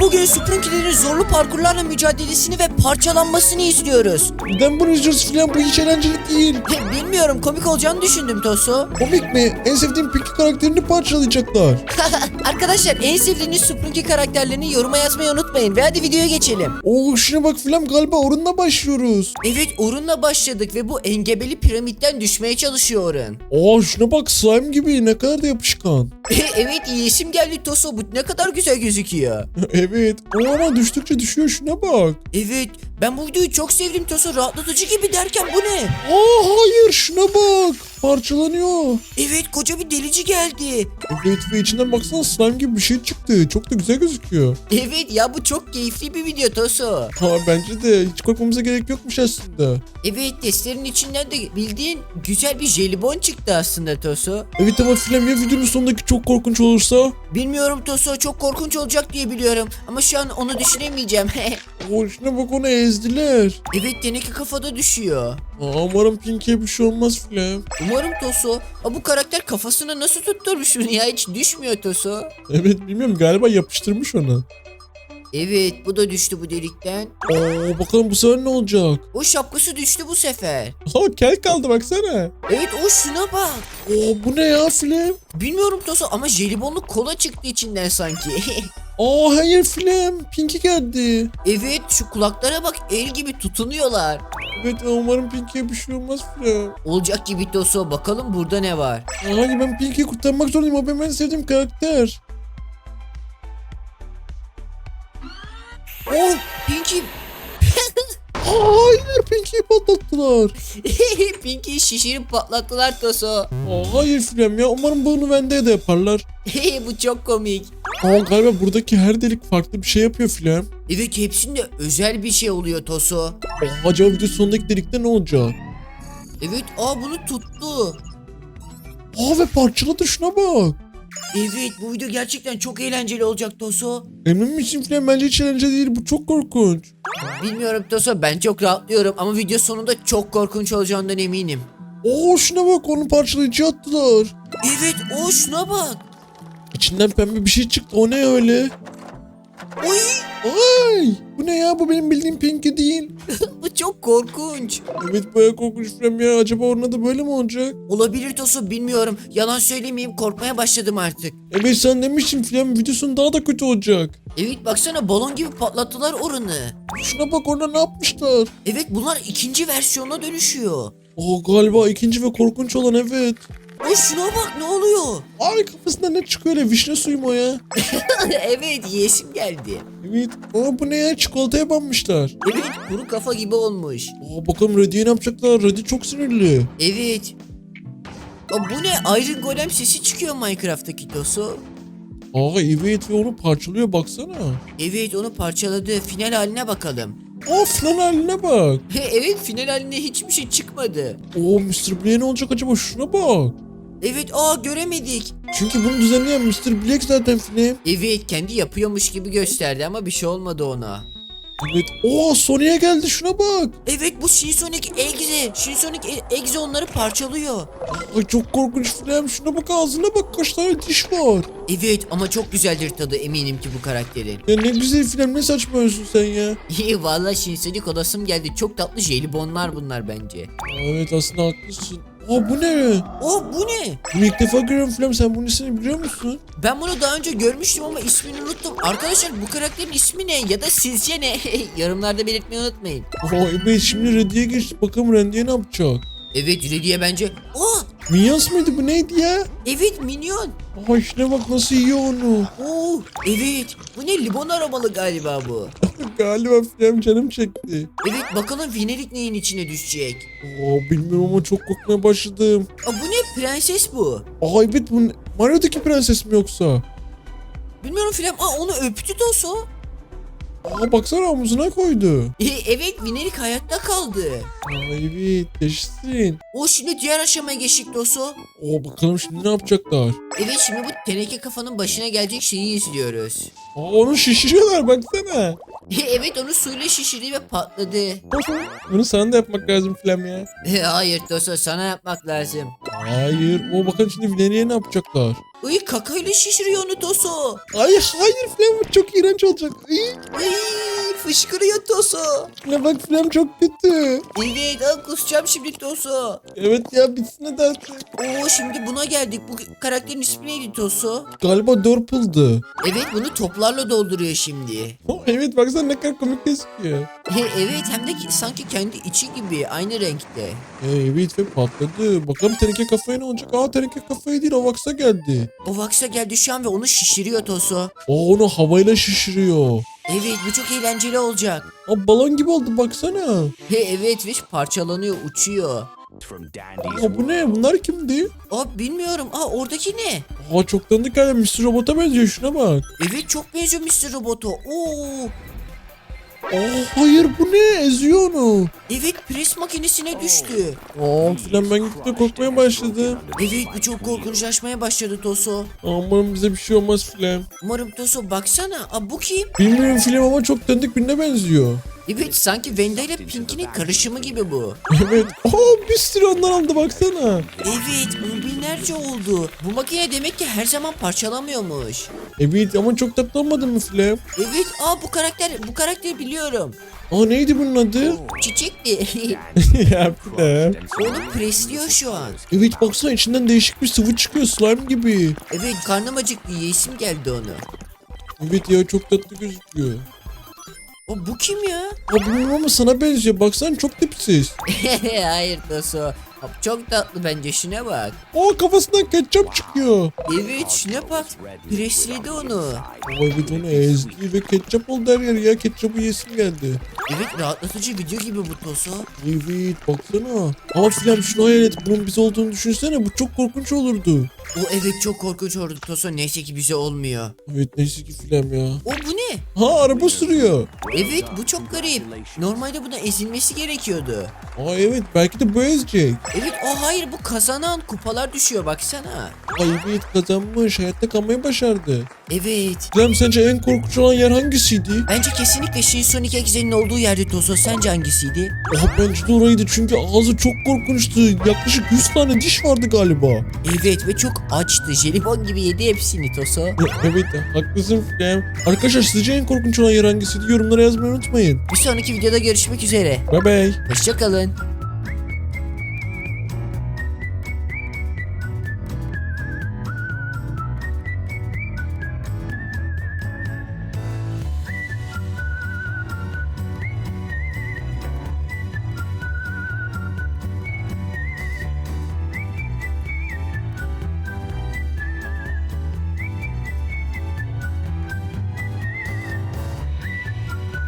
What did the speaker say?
bugün Sprunky'lerin zorlu parkurlarla mücadelesini ve parçalanmasını izliyoruz. Bunu izliyoruz filan bu hiç eğlenceli değil. Bilmiyorum komik olacağını düşündüm Toso. Komik mi? En sevdiğim Pinky karakterini parçalayacaklar. Arkadaşlar en sevdiğiniz Sprunky karakterlerini yoruma yazmayı unutmayın ve hadi videoya geçelim. Oo şuna bak filan galiba orunla başlıyoruz. Evet Orun'la başladık ve bu engebeli piramitten düşmeye çalışıyor Orun. Aa şuna bak slime gibi ne kadar da yapışkan. evet iyisim geldi Toso bu ne kadar güzel gözüküyor. evet o ama düştükçe düşüyor şuna bak. Evet ben bu videoyu çok sevdim Toso rahatlatıcı gibi derken bu ne? Aa hayır şuna bak parçalanıyor. Evet koca bir delici geldi. Evet ve içinden baksana slime gibi bir şey çıktı. Çok da güzel gözüküyor. Evet ya bu çok keyifli bir video Toso. Ha bence de hiç korkmamıza gerek yokmuş aslında. Evet testlerin içinden de bildiğin güzel bir jelibon çıktı aslında Toso. Evet ama filan ya videonun sonundaki çok korkunç olursa? Bilmiyorum Toso çok korkunç olacak diye biliyorum ama şu an onu düşünemeyeceğim. Oo şuna bak onu ezdiler. evet teneke kafada düşüyor. Aa, umarım Pinky'ye bir şey olmaz filan. Umarım Toso. Aa, bu karakter kafasına nasıl tutturmuş bunu ya hiç düşmüyor Toso. Evet bilmiyorum galiba yapıştırmış onu. Evet bu da düştü bu delikten. Oo bakalım bu sefer ne olacak? O şapkası düştü bu sefer. Ha kel kaldı baksana. Evet o şuna bak. Oo bu ne ya film? Bilmiyorum Toso ama jelibonlu kola çıktı içinden sanki. Aa hayır film. Pinky geldi. evet şu kulaklara bak el gibi tutunuyorlar. Evet umarım Pinky'ye bir şey olmaz film. Olacak gibi Toso bakalım burada ne var. Aa, Hayır ben Pinky'yi kurtarmak zorundayım. O benim en sevdiğim karakter. Oh Pinky. Aa, hayır Pinky'yi patlattılar. Pinky'yi şişirip patlattılar Toso. Aa, hayır film ya. Umarım bunu bende de yaparlar. bu çok komik. Aa galiba buradaki her delik farklı bir şey yapıyor film. Evet hepsinde özel bir şey oluyor Toso. Aa, acaba video sonundaki delikte ne olacak? Evet aa bunu tuttu. Aa ve parçaladı şuna bak. Evet bu video gerçekten çok eğlenceli olacak Toso. Emin misin falan bence hiç eğlenceli değil bu çok korkunç. Bilmiyorum Toso ben çok rahatlıyorum ama video sonunda çok korkunç olacağından eminim. Oo şuna bak onu parçalayıcı attılar. Evet o şuna bak. İçinden pembe bir şey çıktı o ne öyle? Oy Ay bu ne ya bu benim bildiğim Pinky değil. bu çok korkunç. Evet baya korkunç film ya acaba onun adı böyle mi olacak? Olabilir Toso bilmiyorum. Yalan söylemeyeyim korkmaya başladım artık. Evet sen demiştin film videosun daha da kötü olacak. Evet baksana balon gibi patlattılar oranı. Şuna bak orada ne yapmışlar? Evet bunlar ikinci versiyona dönüşüyor. Aa galiba ikinci ve korkunç olan evet. O şuna bak ne oluyor? Ay kafasında ne çıkıyor öyle vişne suyu mu o ya? evet yesim geldi. Evet. Aa bu ne ya çikolataya banmışlar. Evet kuru kafa gibi olmuş. Aa bakalım Reddy'ye ne yapacaklar? Reddy çok sinirli. Evet. Aa, bu ne? Iron Golem sesi çıkıyor Minecraft'taki Tosu. Aa evet ve onu parçalıyor baksana. Evet onu parçaladı. Final haline bakalım. Aa falan haline bak. evet final haline hiçbir şey çıkmadı. Oo Mr. Black'e ne olacak acaba şuna bak. Evet aa göremedik. Çünkü bunu düzenleyen Mr. Black zaten film. Evet kendi yapıyormuş gibi gösterdi ama bir şey olmadı ona. Evet. Oo Sony'e geldi şuna bak. Evet bu Shinsonic Exe. Shinsonic Exe onları parçalıyor. Ay çok korkunç film. Şuna bak ağzına bak kaç tane diş var. Evet ama çok güzeldir tadı eminim ki bu karakterin. Ya ne güzel film ne saçmalıyorsun sen ya. İyi valla Shinsonic odasım geldi. Çok tatlı jelibonlar bunlar bence. Evet aslında haklısın. Aa bu ne? Oh bu ne? Bunu ilk defa görüyorum film. Sen bunun ismini biliyor musun? Ben bunu daha önce görmüştüm ama ismini unuttum. Arkadaşlar bu karakterin ismi ne ya da sizce ne? Yorumlarda belirtmeyi unutmayın. Aa evet şimdi Reddy'ye geçti. Bakalım Reddy'ye ne yapacak? Evet Reddy'ye bence... Oh Minions mıydı bu neydi ya? evet minyon. Aa işte bak nasıl yiyor onu. Oh evet bu ne limon aromalı galiba bu. Galiba film canım çekti. Evet bakalım Vinelik neyin içine düşecek. Aa bilmiyorum ama çok korkmaya başladım. Aa, bu ne prenses bu. Aa evet bu ne- Mario'daki prenses mi yoksa? Bilmiyorum filan. Aa onu öptü Toso. Aa baksana omzuna koydu. E, evet Vinelik hayatta kaldı. Aa evet yaşasın. O şimdi diğer aşamaya geçtik Toso. Oo bakalım şimdi ne yapacaklar. Evet şimdi bu teneke kafanın başına gelecek şeyi izliyoruz. Aa onu şişiriyorlar baksana. Evet onu suyla şişirdi ve patladı. Bunu sana da yapmak lazım film ya. E, Hayır Toso sana yapmak lazım. Hayır. O bakın şimdi Vineri'ye ne yapacaklar? Iy kakayla şişiriyor onu Toso. Ay hayır Flem bu çok iğrenç olacak. Ay fışkırıyor Toso. ne bak Flem çok kötü. Evet al kusacağım şimdi Toso. Evet ya bitsin hadi artık. Oo şimdi buna geldik. Bu karakterin ismi neydi Toso? Galiba Dörpıl'dı. Evet bunu toplarla dolduruyor şimdi. Oh, evet baksana ne kadar komik gözüküyor. He, evet hem de ki- sanki kendi içi gibi aynı renkte. Evet ve patladı. Bakalım teneke kafaya ne olacak? Aa teneke kafaya değil Avax'a geldi. O Vax'a geldi şu an ve onu şişiriyor Toso. Aa onu havayla şişiriyor. Evet bu çok eğlenceli olacak. Aa balon gibi oldu baksana. He evet ve parçalanıyor uçuyor. Aa bu ne? Bunlar kimdi? Aa bilmiyorum. Aa oradaki ne? Aa çok tanıdık yani Mr. Robot'a benziyor şuna bak. Evet çok benziyor Mr. Robot'a. Oo. Aa hayır bu ne? Eziyor onu. Evet pres makinesine düştü. Aa filan ben gittikçe korkmaya başladım. Evet bu çok korkunçlaşmaya başladı Toso. Aman bize bir şey olmaz filan. Umarım Toso baksana. Aa bu kim? Bilmiyorum film ama çok tanıdık birine benziyor. Evet sanki Venda ile Pinky'nin karışımı gibi bu. Evet. Aa bir sürü ondan aldı baksana. Evet on binlerce oldu. Bu makine demek ki her zaman parçalamıyormuş. Evet ama çok tatlı olmadı mı film? Evet aa bu karakter bu karakteri biliyorum. Aa neydi bunun adı? Çiçekti. ya film. Onu presliyor şu an. Evet baksana içinden değişik bir sıvı çıkıyor slime gibi. Evet karnım acıktı yesim geldi onu. Evet ya çok tatlı gözüküyor. O bu kim ya? Aa bilmiyorum ama sana benziyor. Baksana çok tipsiz. Hayır Toso. Çok tatlı bence şuna bak. Aa kafasından ketçap çıkıyor. Evet şuna bak. Presledi onu. Aa evet onu ezdi ve ketçap oldu her yer ya. Ketçapı yesim geldi. Evet rahatlatıcı video gibi bu Toso. Evet baksana. Ama filan şunu hayal et. Bunun biz olduğunu düşünsene. Bu çok korkunç olurdu. O evet çok korkunç oldu Toso. Neyse ki bize olmuyor. Evet neyse ki filan ya. O bu ne? Ha araba sürüyor. Evet bu çok garip. Normalde buna ezilmesi gerekiyordu. Aa evet belki de bu ezecek. Evet o hayır bu kazanan kupalar düşüyor baksana. Ay evet kazanmış. Hayatta kalmayı başardı. Evet. Cem sence en korkunç olan yer hangisiydi? Bence kesinlikle Shin Sonic Exe'nin olduğu yerde Toso. Sence hangisiydi? Aa bence de oraydı çünkü ağzı çok korkunçtu. Yaklaşık 100 tane diş vardı galiba. Evet ve çok açtı. Jelibon gibi yedi hepsini Toso. evet haklısın Flem. Arkadaşlar sizce en korkunç olan yer hangisiydi? Yorumlara yazmayı unutmayın. Bir sonraki videoda görüşmek üzere. Bye bye. Hoşçakalın.